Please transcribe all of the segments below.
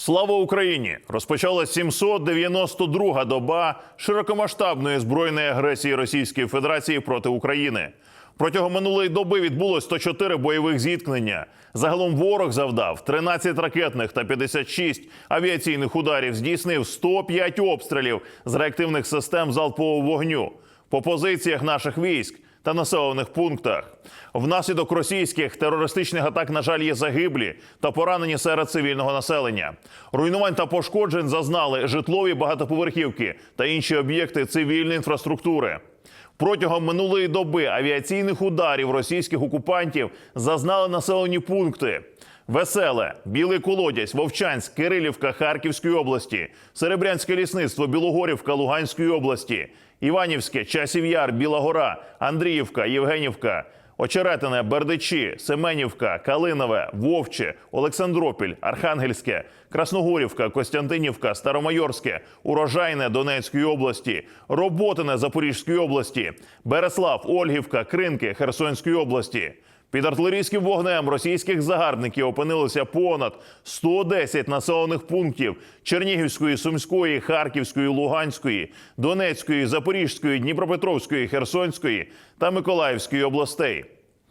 Слава Україні! Розпочала 792-га доба широкомасштабної збройної агресії Російської Федерації проти України. Протягом минулої доби відбулось 104 бойових зіткнення. Загалом ворог завдав 13 ракетних та 56 авіаційних ударів. Здійснив 105 обстрілів з реактивних систем залпового вогню по позиціях наших військ та населених пунктах. Внаслідок російських терористичних атак, на жаль, є загиблі та поранені серед цивільного населення. Руйнувань та пошкоджень зазнали житлові багатоповерхівки та інші об'єкти цивільної інфраструктури. Протягом минулої доби авіаційних ударів російських окупантів зазнали населені пункти. Веселе, Білий Колодязь, Вовчанськ, Кирилівка Харківської області, Серебрянське лісництво, Білогорівка Луганської області, Іванівське, Часів Яр, Біла Гора, Андріївка, Євгенівка, Очеретине, Бердичі, Семенівка, Калинове, Вовче, Олександропіль, Архангельське, Красногорівка, Костянтинівка, Старомайорське, Урожайне Донецької області, Роботине Запорізької області, Береслав, Ольгівка, Кринки Херсонської області. Під артилерійським вогнем російських загарбників опинилося понад 110 населених пунктів Чернігівської, Сумської, Харківської, Луганської, Донецької, Запорізької, Дніпропетровської, Херсонської та Миколаївської областей.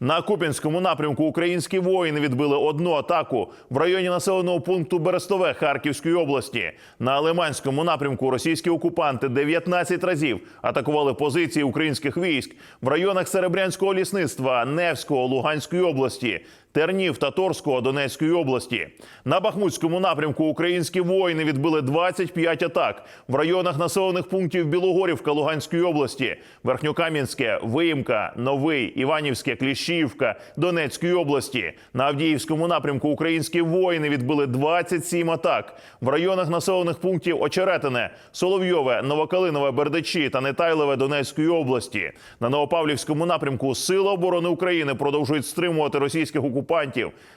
На Куп'янському напрямку українські воїни відбили одну атаку в районі населеного пункту Берестове Харківської області. На Лиманському напрямку російські окупанти 19 разів атакували позиції українських військ в районах Серебрянського лісництва, Невського, Луганської області. Тернів та Торського Донецької області. На Бахмутському напрямку українські воїни відбили 25 атак в районах населених пунктів Білогорівка Луганської області, Верхньокам'янське, Виїмка, Новий, Іванівське, Кліщіївка Донецької області. На Авдіївському напрямку українські воїни відбили 27 атак в районах населених пунктів Очеретине, Соловйове, Новокалинове, Бердичі та Нетайлове Донецької області. На Новопавлівському напрямку Сили оборони України продовжують стримувати російських окупантів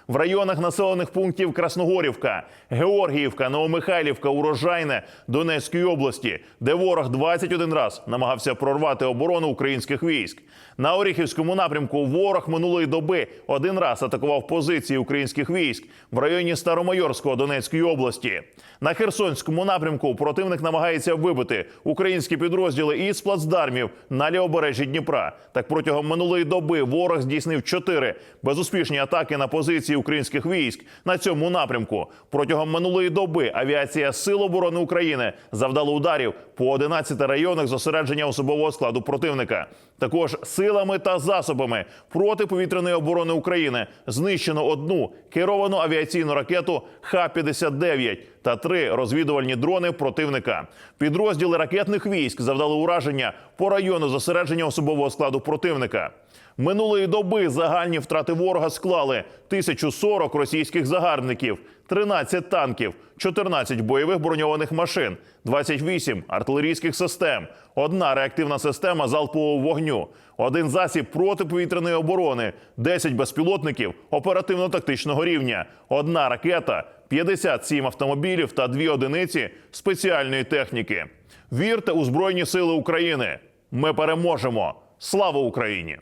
в районах населених пунктів Красногорівка, Георгіївка, Новомихайлівка, Урожайне Донецької області, де ворог 21 раз намагався прорвати оборону українських військ. На Оріхівському напрямку ворог минулої доби один раз атакував позиції українських військ в районі Старомайорського Донецької області. На Херсонському напрямку противник намагається вибити українські підрозділи із плацдармів на лівобережжі Дніпра. Так протягом минулої доби ворог здійснив чотири безуспішні атаки на позиції українських військ на цьому напрямку. Протягом минулої доби авіація Сил оборони України завдала ударів по 11 районах зосередження особового складу противника. Також силами та засобами протиповітряної оборони України знищено одну керовану авіаційну ракету Х-59 та три розвідувальні дрони противника. Підрозділи ракетних військ завдали ураження по району зосередження особового складу противника. Минулої доби загальні втрати ворога склали 1040 російських загарбників, 13 танків, 14 бойових броньованих машин, 28 артилерійських систем, одна реактивна система залпового вогню, один засіб протиповітряної оборони, 10 безпілотників оперативно-тактичного рівня, одна ракета, 57 автомобілів та дві одиниці спеціальної техніки. Вірте у Збройні Сили України! Ми переможемо! Слава Україні!